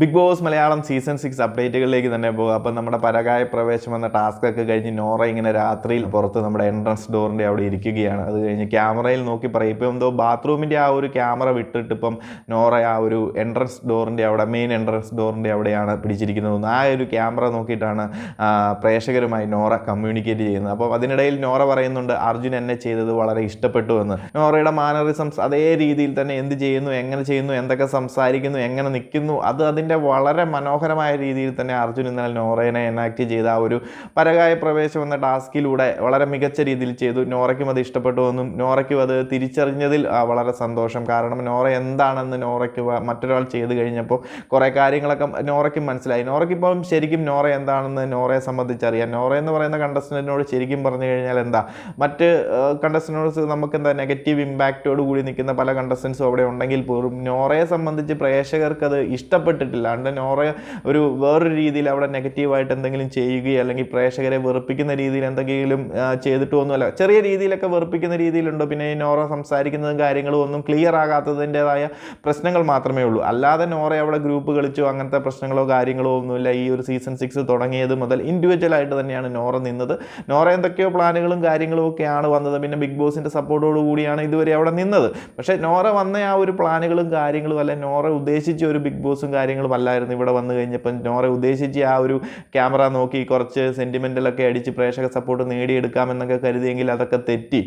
Bigg Boss Malayalam season six അപ്ഡേറ്റുകളിലേക്ക് തന്നെ പോകുക. അപ്പം നമ്മുടെ പരകായ പ്രവേശം എന്ന ടാസ്ക് ഒക്കെ കഴിഞ്ഞ് നോറ ഇങ്ങനെ രാത്രിയിൽ പുറത്ത് നമ്മുടെ എൻട്രൻസ് ഡോറിന്റെ അവിടെ ഇരിക്കുകയാണ്. അത് കഴിഞ്ഞ് ക്യാമറയിൽ നോക്കി പറയും. ഇപ്പം എന്തോ ബാത്റൂമിന്റെ ആ ഒരു ക്യാമറ വിട്ടിട്ട് ഇപ്പം നോറ ആ ഒരു എൻട്രൻസ് ഡോറിന്റെ അവിടെ മെയിൻ എൻട്രൻസ് ഡോറിന്റെ അവിടെയാണ് പിടിച്ചിരിക്കുന്നത് ആ ഒരു ക്യാമറ നോക്കിയിട്ടാണ് പ്രേക്ഷകരുമായി നോറ കമ്മ്യൂണിക്കേറ്റ് ചെയ്യുന്നത്. അപ്പോൾ അതിനിടയിൽ നോറ പറയുന്നുണ്ട് അർജുൻ എന്നെ ചെയ്തത് വളരെ ഇഷ്ടപ്പെട്ടു എന്ന്. നോറയുടെ മാനറിസംസ് അതേ രീതിയിൽ തന്നെ എന്ത് ചെയ്യുന്നു എങ്ങനെ ചെയ്യുന്നു എന്തൊക്കെ സംസാരിക്കുന്നു എങ്ങനെ നിൽക്കുന്നു അത് അതിന്റെ വളരെ മനോഹരമായ രീതിയിൽ തന്നെ അർജുൻ ഇന്നലെ നോറയെ എനാക്ട് ചെയ്ത ആ ഒരു പരകായ പ്രവേശം എന്ന ടാസ്കിലൂടെ വളരെ മികച്ച രീതിയിൽ ചെയ്തു. നോറയ്ക്കും അത് ഇഷ്ടപ്പെട്ടു എന്നും നോറയ്ക്കും അത് തിരിച്ചറിഞ്ഞതിൽ വളരെ സന്തോഷം. കാരണം നോറ എന്താണെന്ന് നോറയ്ക്ക് മറ്റൊരാൾ ചെയ്ത് കഴിഞ്ഞപ്പോൾ കുറേ കാര്യങ്ങളൊക്കെ നോറയ്ക്കും മനസ്സിലായി. നോറയ്ക്കിപ്പം ശരിക്കും നോറ എന്താണെന്ന് നോറയെ സംബന്ധിച്ചറിയാം. നോറ എന്ന് പറയുന്ന കണ്ടസ്റ്റന്റിനോട് ശരിക്കും പറഞ്ഞു കഴിഞ്ഞാൽ എന്താ മറ്റ് കണ്ടസ്റ്റൻസ് നമുക്ക് എന്താ നെഗറ്റീവ് ഇമ്പാക്റ്റോട് കൂടി നിൽക്കുന്ന പല കണ്ടസ്റ്റൻസും അവിടെ ഉണ്ടെങ്കിൽ പോലും നോറയെ സംബന്ധിച്ച് പ്രേക്ഷകർക്ക് അത് ഇഷ്ടപ്പെട്ടിട്ടില്ല അതുകൊണ്ട് ഓറെ ഒരു വേറൊരു രീതിയിൽ അവിടെ നെഗറ്റീവായിട്ട് എന്തെങ്കിലും ചെയ്യുകയോ അല്ലെങ്കിൽ പ്രേക്ഷകരെ വെറുപ്പിക്കുന്ന രീതിയിൽ എന്തെങ്കിലും ചെയ്തിട്ട് ഒന്നുമല്ല. ചെറിയ രീതിയിലൊക്കെ വെറുപ്പിക്കുന്ന രീതിയിലുണ്ടോ. പിന്നെ ഈ നോറ സംസാരിക്കുന്നതും കാര്യങ്ങളും ഒന്നും ക്ലിയർ ആകാത്തതിന്റെതായ പ്രശ്നങ്ങൾ മാത്രമേ ഉള്ളൂ. അല്ലാതെ നോറ അവിടെ ഗ്രൂപ്പ് കളിച്ചോ അങ്ങനത്തെ പ്രശ്നങ്ങളോ കാര്യങ്ങളോ ഒന്നുമില്ല. ഈ ഒരു സീസൺ സിക്സ് തുടങ്ങിയത് മുതൽ ഇൻഡിവിജ്വൽ ആയിട്ട് തന്നെയാണ് നോറ നിന്നത്. നോറ എന്തൊക്കെയോ പ്ലാനുകളും കാര്യങ്ങളും ഒക്കെയാണ് വന്നത്. പിന്നെ ബിഗ് ബോസിന്റെ സപ്പോർട്ടോട് കൂടിയാണ് ഇതുവരെ അവിടെ നിന്നത്. പക്ഷേ നോറ വന്ന ആ ഒരു പ്ലാനുകളും കാര്യങ്ങളും അല്ലെ നോറ ഉദ്ദേശിച്ച ഒരു ബിഗ് ബോസും കാര്യങ്ങളും അല്ലായിരുന്നു ഇവിടെ വന്നു കഴിഞ്ഞപ്പം നോറ ഉദ്ദേശിച്ച് ആ ഒരു ക്യാമറ നോക്കി കുറച്ച് സെന്റിമെന്റലൊക്കെ അടിച്ച് പ്രേക്ഷക സപ്പോർട്ട് നേടിയെടുക്കാമെന്നൊക്കെ കരുതിയെങ്കിൽ അതൊക്കെ തെറ്റി.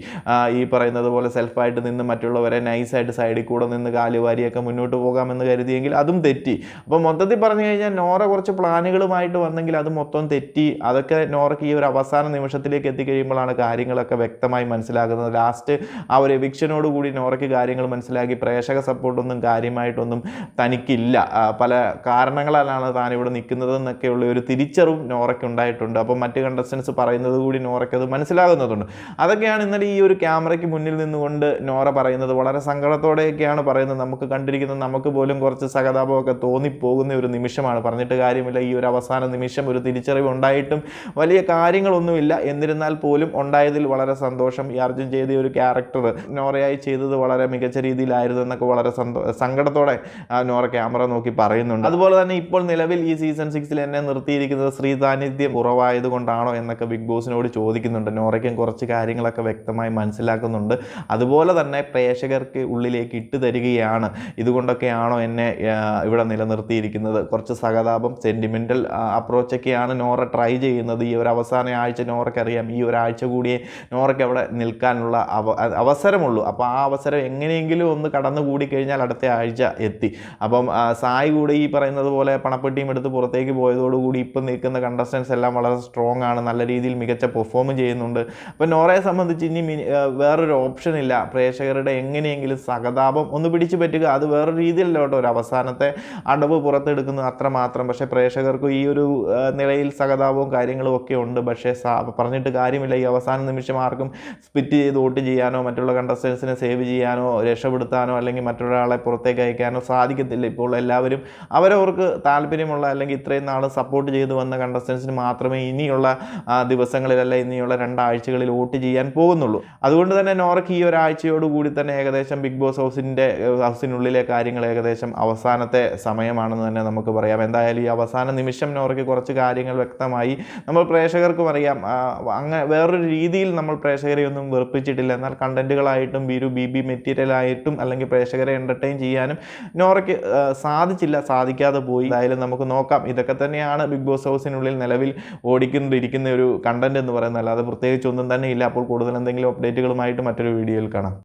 ഈ പറയുന്നത് പോലെ സെൽഫായിട്ട് നിന്ന് മറ്റുള്ളവരെ നൈസായിട്ട് സൈഡിൽ കൂടെ നിന്ന് കാലുവാരിയൊക്കെ മുന്നോട്ട് പോകാമെന്ന് കരുതിയെങ്കിൽ അതും തെറ്റി. അപ്പോൾ മൊത്തത്തിൽ പറഞ്ഞു കഴിഞ്ഞാൽ നോറ കുറച്ച് പ്ലാനുകളുമായിട്ട് വന്നെങ്കിൽ അത് മൊത്തം തെറ്റി. അതൊക്കെ നോറയ്ക്ക് ഈ ഒരു അവസാന നിമിഷത്തിലേക്ക് എത്തിക്കഴിയുമ്പോഴാണ് കാര്യങ്ങളൊക്കെ വ്യക്തമായി മനസ്സിലാകുന്നത്. ലാസ്റ്റ് ആ ഒരു എവിക്ഷനോട് കൂടി നോറയ്ക്ക് കാര്യങ്ങൾ മനസ്സിലാക്കി പ്രേക്ഷക സപ്പോർട്ടൊന്നും കാര്യമായിട്ടൊന്നും തനിക്കില്ല. പല കാരണങ്ങളാലാണ് താൻ ഇവിടെ നിൽക്കുന്നത് എന്നൊക്കെയുള്ള ഒരു തിരിച്ചറിവും നോറയ്ക്ക് ഉണ്ടായിട്ടുണ്ട്. അപ്പോൾ മറ്റ് കണ്ടസ്റ്റൻസ് പറയുന്നത് കൂടി നോറയ്ക്ക് അത് മനസ്സിലാകുന്നതുണ്ട്. അതൊക്കെയാണ് ഇന്നലെ ഈ ഒരു ക്യാമറയ്ക്ക് മുന്നിൽ നിന്നുകൊണ്ട് നോറ പറയുന്നത്. വളരെ സങ്കടത്തോടെയൊക്കെയാണ് പറയുന്നത്. നമുക്ക് കണ്ടിരിക്കുന്നത് നമുക്ക് പോലും കുറച്ച് സഹതാപമൊക്കെ തോന്നിപ്പോകുന്ന ഒരു നിമിഷമാണ്. പറഞ്ഞിട്ട് കാര്യമില്ല. ഈ ഒരു അവസാന നിമിഷം ഒരു തിരിച്ചറിവ് ഉണ്ടായിട്ടും വലിയ കാര്യങ്ങളൊന്നുമില്ല. എന്നിരുന്നാൽ പോലും ഉണ്ടായതിൽ വളരെ സന്തോഷം. ഈ അർജുൻ ചെയ്ത ഒരു ക്യാരക്ടർ നോറയായി ചെയ്തത് വളരെ മികച്ച രീതിയിലായിരുന്നു എന്നൊക്കെ വളരെ സന്തോ സങ്കടത്തോടെ നോറ ക്യാമറ നോക്കി പറയുന്നുണ്ട്. അതുപോലെ തന്നെ ഇപ്പോൾ നിലവിൽ ഈ സീസൺ സിക്സിൽ എന്നെ നിർത്തിയിരിക്കുന്നത് ശ്രീ സാന്നിധ്യം കുറവായത് കൊണ്ടാണോ എന്നൊക്കെ ബിഗ് ബോസിനോട് ചോദിക്കുന്നുണ്ട്. നോറയ്ക്കും കുറച്ച് കാര്യങ്ങളൊക്കെ വ്യക്തമായി മനസ്സിലാക്കുന്നുണ്ട്. അതുപോലെ തന്നെ പ്രേക്ഷകർക്ക് ഉള്ളിലേക്ക് ഇട്ട് തരികയാണ്. ഇതുകൊണ്ടൊക്കെയാണോ എന്നെ ഇവിടെ നിലനിർത്തിയിരിക്കുന്നത്? കുറച്ച് സഹതാപം സെന്റിമെന്റൽ അപ്രോച്ചൊക്കെയാണ് നോറ ട്രൈ ചെയ്യുന്നത്. ഈ ഒരു അവസാന ആഴ്ച നോറയ്ക്കറിയാം. ഈ ഒരാഴ്ച കൂടിയേ നോറയ്ക്ക് അവിടെ നിൽക്കാനുള്ള അവ അവസരമുള്ളൂ. അപ്പോൾ ആ അവസരം എങ്ങനെയെങ്കിലും ഒന്ന് കടന്നു കൂടി കഴിഞ്ഞാൽ അടുത്ത ആഴ്ച എത്തി. അപ്പം സായി കൂടി ഈ പറയുന്നത് പോലെ പണപ്പെട്ടിയും എടുത്ത് പുറത്തേക്ക് പോയതോടുകൂടി ഇപ്പം നിൽക്കുന്ന കണ്ടസ്റ്റൻസ് എല്ലാം വളരെ സ്ട്രോങ് ആണ് നല്ല രീതിയിൽ മികച്ച പെർഫോം ചെയ്യുന്നുണ്ട്. അപ്പോൾ നോറയെ സംബന്ധിച്ച് ഇനി വേറൊരു ഓപ്ഷൻ ഇല്ല. പ്രേക്ഷകരുടെ എങ്ങനെയെങ്കിലും സഹതാപം ഒന്ന് പിടിച്ചു പറ്റുക. അത് വേറെ രീതിയിലല്ല ഒരു അവസാനത്തെ അടവ് പുറത്തെടുക്കുന്നു അത്ര മാത്രം. പക്ഷേ പ്രേക്ഷകർക്ക് ഈ ഒരു നിലയിൽ സഹതാപവും കാര്യങ്ങളും ഒക്കെ ഉണ്ട്. പക്ഷേ പറഞ്ഞിട്ട് കാര്യമില്ല. ഈ അവസാന നിമിഷം ആർക്കും സ്പിറ്റ് ചെയ്ത് വോട്ട് ചെയ്യാനോ മറ്റുള്ള കണ്ടസ്റ്റൻസിനെ സേവ് ചെയ്യാനോ രക്ഷപ്പെടുത്താനോ അല്ലെങ്കിൽ മറ്റൊരാളെ പുറത്തേക്ക് അയക്കാനോ സാധിക്കത്തില്ല. ഇപ്പോൾ എല്ലാവരും അവരവർക്ക് താല്പര്യമുള്ള അല്ലെങ്കിൽ ഇത്രയും നാൾ സപ്പോർട്ട് ചെയ്ത് വന്ന കണ്ടസ്റ്റൻസിന് മാത്രമേ ഇനിയുള്ള ദിവസങ്ങളിലല്ല ഇനിയുള്ള രണ്ടാഴ്ചകളിൽ വോട്ട് ചെയ്യാൻ പോകുന്നുള്ളൂ. അതുകൊണ്ട് തന്നെ നോറയ്ക്ക് ഈ ഒരാഴ്ചയോടുകൂടി തന്നെ ഏകദേശം ബിഗ് ബോസ് ഹൗസിന്റെ ഹൗസിനുള്ളിലെ കാര്യങ്ങൾ ഏകദേശം അവസാനത്തെ സമയമാണെന്ന് തന്നെ നമുക്ക് പറയാം. എന്തായാലും ഈ അവസാന നിമിഷം നോറയ്ക്ക് കുറച്ച് കാര്യങ്ങൾ വ്യക്തമായി നമ്മൾ പ്രേക്ഷകർക്കും അറിയാം. അങ്ങനെ വേറൊരു രീതിയിൽ നമ്മൾ പ്രേക്ഷകരെ ഒന്നും വെറുപ്പിച്ചിട്ടില്ല. എന്നാൽ കണ്ടന്റുകളായിട്ടും ബിരു ബി ബി മെറ്റീരിയലായിട്ടും അല്ലെങ്കിൽ പ്രേക്ഷകരെ എന്റർടൈൻ ചെയ്യാനും നോറയ്ക്ക് സാധിച്ചില്ല. സാധിക്കാതെ പോയി. എന്തായാലും നമുക്ക് നോക്കാം. ഇതൊക്കെ തന്നെയാണ് ബിഗ് ബോസ് ഹൗസിനുള്ളിൽ നിലവിൽ ഓടിക്കൊണ്ടിരിക്കുന്ന ഒരു കണ്ടന്റ് എന്ന് പറയുന്നത്. അല്ലാതെ പ്രത്യേകിച്ച് ഒന്നും തന്നെ ഇല്ല. അപ്പോൾ കൂടുതൽ എന്തെങ്കിലും അപ്ഡേറ്റുകളുമായിട്ട് മറ്റൊരു വീഡിയോയിൽ കാണാം.